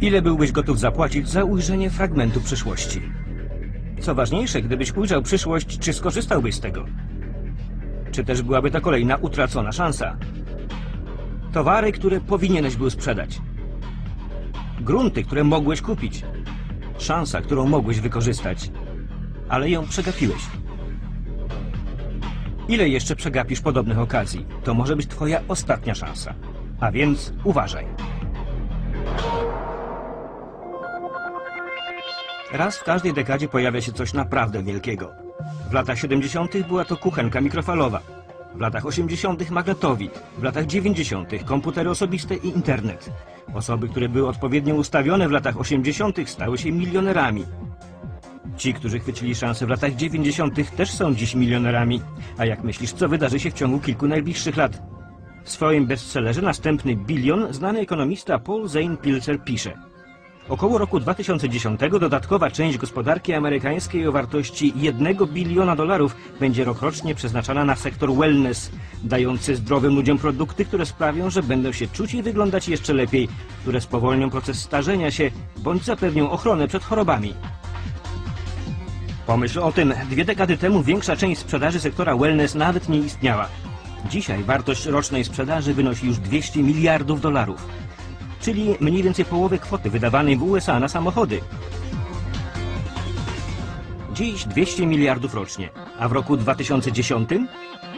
Ile byłbyś gotów zapłacić za ujrzenie fragmentu przyszłości? Co ważniejsze, gdybyś ujrzał przyszłość, czy skorzystałbyś z tego? Czy też byłaby to kolejna utracona szansa? Towary, które powinieneś był sprzedać. Grunty, które mogłeś kupić. Szansa, którą mogłeś wykorzystać. Ale ją przegapiłeś. Ile jeszcze przegapisz podobnych okazji? To może być twoja ostatnia szansa. A więc uważaj. Raz w każdej dekadzie pojawia się coś naprawdę wielkiego. W latach 70. była to kuchenka mikrofalowa. W latach 80. magnetowid. W latach 90. komputery osobiste i internet. Osoby, które były odpowiednio ustawione w latach 80. stały się milionerami. Ci, którzy chwycili szansę w latach 90. też są dziś milionerami. A jak myślisz, co wydarzy się w ciągu kilku najbliższych lat? W swoim bestsellerze Następny bilion znany ekonomista Paul Zane Pilzer pisze Około roku 2010 dodatkowa część gospodarki amerykańskiej o wartości 1 biliona dolarów będzie rokrocznie przeznaczana na sektor wellness, dający zdrowym ludziom produkty, które sprawią, że będą się czuć i wyglądać jeszcze lepiej, które spowolnią proces starzenia się bądź zapewnią ochronę przed chorobami. Pomyśl o tym, dwie dekady temu większa część sprzedaży sektora wellness nawet nie istniała. Dzisiaj wartość rocznej sprzedaży wynosi już 200 miliardów dolarów, czyli mniej więcej połowę kwoty wydawanej w USA na samochody. Dziś 200 miliardów rocznie, a w roku 2010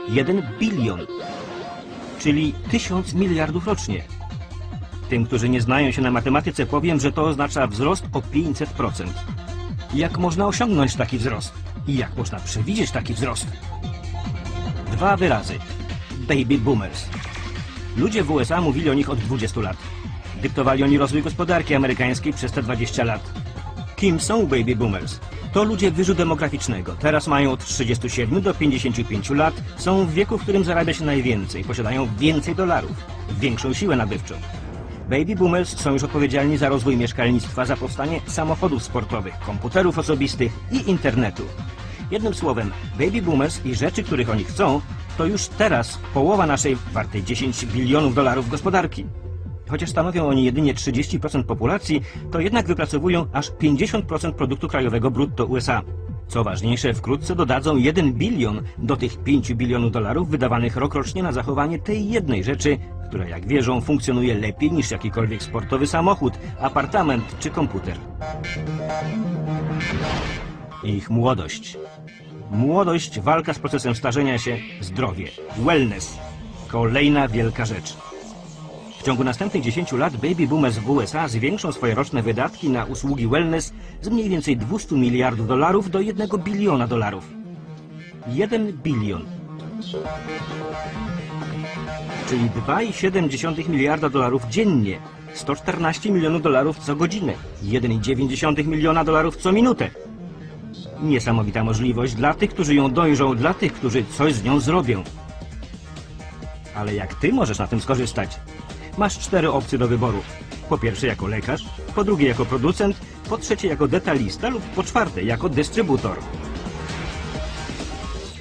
1 bilion, czyli 1000 miliardów rocznie. Tym, którzy nie znają się na matematyce, powiem, że to oznacza wzrost o 500%. Jak można osiągnąć taki wzrost? I jak można przewidzieć taki wzrost? Dwa wyrazy. Baby boomers. Ludzie w USA mówili o nich od 20 lat. Dyktowali oni rozwój gospodarki amerykańskiej przez te 20 lat. Kim są baby boomers? To ludzie wyżu demograficznego. Teraz mają od 37 do 55 lat, są w wieku, w którym zarabia się najwięcej, posiadają więcej dolarów, większą siłę nabywczą. Baby boomers są już odpowiedzialni za rozwój mieszkalnictwa, za powstanie samochodów sportowych, komputerów osobistych i internetu. Jednym słowem, baby boomers i rzeczy, których oni chcą, to już teraz połowa naszej wartej 10 bilionów dolarów gospodarki. Chociaż stanowią oni jedynie 30% populacji, to jednak wypracowują aż 50% produktu krajowego brutto USA. Co ważniejsze, wkrótce dodadzą 1 bilion do tych 5 bilionów dolarów wydawanych rokrocznie na zachowanie tej jednej rzeczy, która jak wierzą funkcjonuje lepiej niż jakikolwiek sportowy samochód, apartament czy komputer. Ich młodość. Młodość, walka z procesem starzenia się, zdrowie, wellness. Kolejna wielka rzecz. W ciągu następnych 10 lat baby boomers w USA zwiększą swoje roczne wydatki na usługi wellness z mniej więcej 200 miliardów dolarów do 1 biliona dolarów. 1 bilion. Czyli 2,7 miliarda dolarów dziennie. 114 milionów dolarów co godzinę. 1,9 miliona dolarów co minutę. Niesamowita możliwość dla tych, którzy ją dojrzą, dla tych, którzy coś z nią zrobią. Ale jak ty możesz na tym skorzystać? Masz cztery opcje do wyboru. Po pierwsze jako lekarz, po drugie jako producent, po trzecie jako detalista lub po czwarte jako dystrybutor.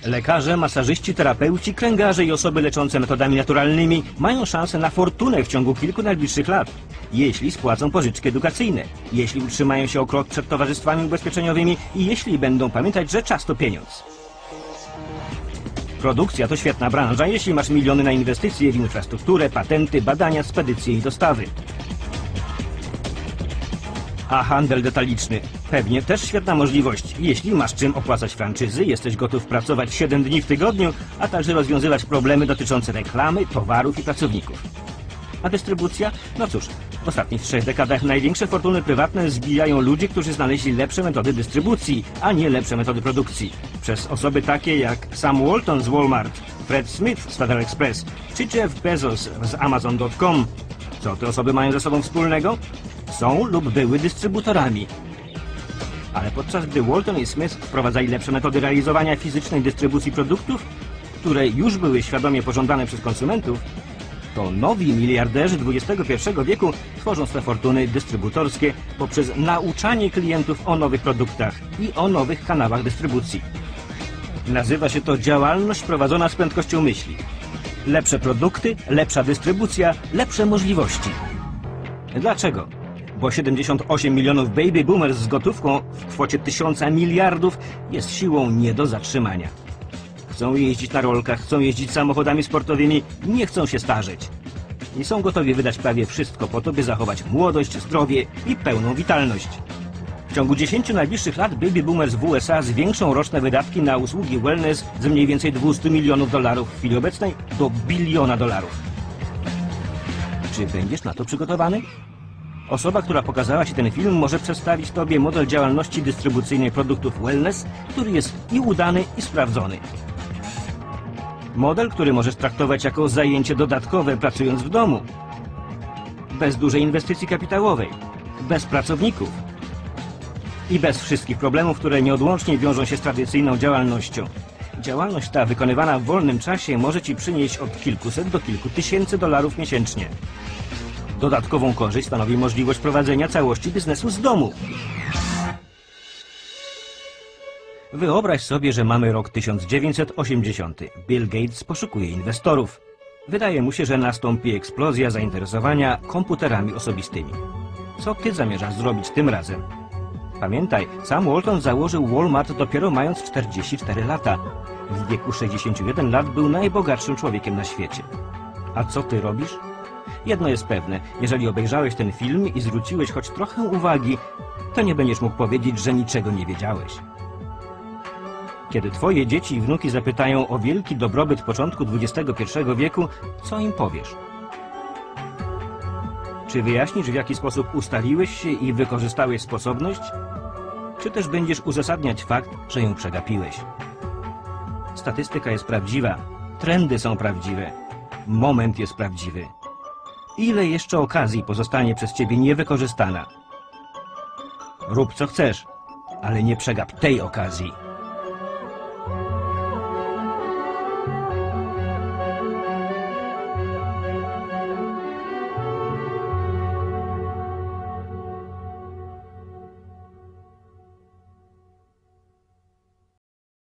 Lekarze, masażyści, terapeuci, kręgarze i osoby leczące metodami naturalnymi mają szansę na fortunę w ciągu kilku najbliższych lat, jeśli spłacą pożyczki edukacyjne, jeśli utrzymają się o krok przed towarzystwami ubezpieczeniowymi i jeśli będą pamiętać, że czas to pieniądz. Produkcja to świetna branża, jeśli masz miliony na inwestycje w infrastrukturę, patenty, badania, spedycje i dostawy. A handel detaliczny? Pewnie też świetna możliwość. Jeśli masz czym opłacać franczyzy, jesteś gotów pracować 7 dni w tygodniu, a także rozwiązywać problemy dotyczące reklamy, towarów i pracowników. A dystrybucja? No cóż, w ostatnich trzech dekadach największe fortuny prywatne zbijają ludzie, którzy znaleźli lepsze metody dystrybucji, a nie lepsze metody produkcji. Przez osoby takie jak Sam Walton z Walmart, Fred Smith z Federal Express czy Jeff Bezos z Amazon.com. Co te osoby mają ze sobą wspólnego? Są lub były dystrybutorami. Ale podczas gdy Walton i Smith wprowadzali lepsze metody realizowania fizycznej dystrybucji produktów, które już były świadomie pożądane przez konsumentów, to nowi miliarderzy XXI wieku tworzą swe fortuny dystrybutorskie poprzez nauczanie klientów o nowych produktach i o nowych kanałach dystrybucji. Nazywa się to działalność prowadzona z prędkością myśli. Lepsze produkty, lepsza dystrybucja, lepsze możliwości. Dlaczego? Bo 78 milionów baby boomers z gotówką w kwocie tysiąca miliardów jest siłą nie do zatrzymania. Chcą jeździć na rolkach, chcą jeździć samochodami sportowymi, nie chcą się starzeć. I są gotowi wydać prawie wszystko po to, by zachować młodość, zdrowie i pełną witalność. W ciągu 10 najbliższych lat baby boomers w USA zwiększą roczne wydatki na usługi wellness z mniej więcej 200 milionów dolarów w chwili obecnej do biliona dolarów. Czy będziesz na to przygotowany? Osoba, która pokazała Ci ten film, może przedstawić Tobie model działalności dystrybucyjnej produktów wellness, który jest i udany, i sprawdzony. Model, który możesz traktować jako zajęcie dodatkowe pracując w domu. Bez dużej inwestycji kapitałowej, bez pracowników i bez wszystkich problemów, które nieodłącznie wiążą się z tradycyjną działalnością. Działalność ta wykonywana w wolnym czasie może Ci przynieść od kilkuset do kilku tysięcy dolarów miesięcznie. Dodatkową korzyść stanowi możliwość prowadzenia całości biznesu z domu. Wyobraź sobie, że mamy rok 1980. Bill Gates poszukuje inwestorów. Wydaje mu się, że nastąpi eksplozja zainteresowania komputerami osobistymi. Co ty zamierzasz zrobić tym razem? Pamiętaj, sam Walton założył Walmart dopiero mając 44 lata. W wieku 61 lat był najbogatszym człowiekiem na świecie. A co ty robisz? Jedno jest pewne, jeżeli obejrzałeś ten film i zwróciłeś choć trochę uwagi, to nie będziesz mógł powiedzieć, że niczego nie wiedziałeś. Kiedy twoje dzieci i wnuki zapytają o wielki dobrobyt początku XXI wieku, co im powiesz? Czy wyjaśnisz, w jaki sposób ustaliłeś się i wykorzystałeś sposobność? Czy też będziesz uzasadniać fakt, że ją przegapiłeś? Statystyka jest prawdziwa, trendy są prawdziwe, moment jest prawdziwy. Ile jeszcze okazji pozostanie przez ciebie niewykorzystana? Rób co chcesz, ale nie przegap tej okazji.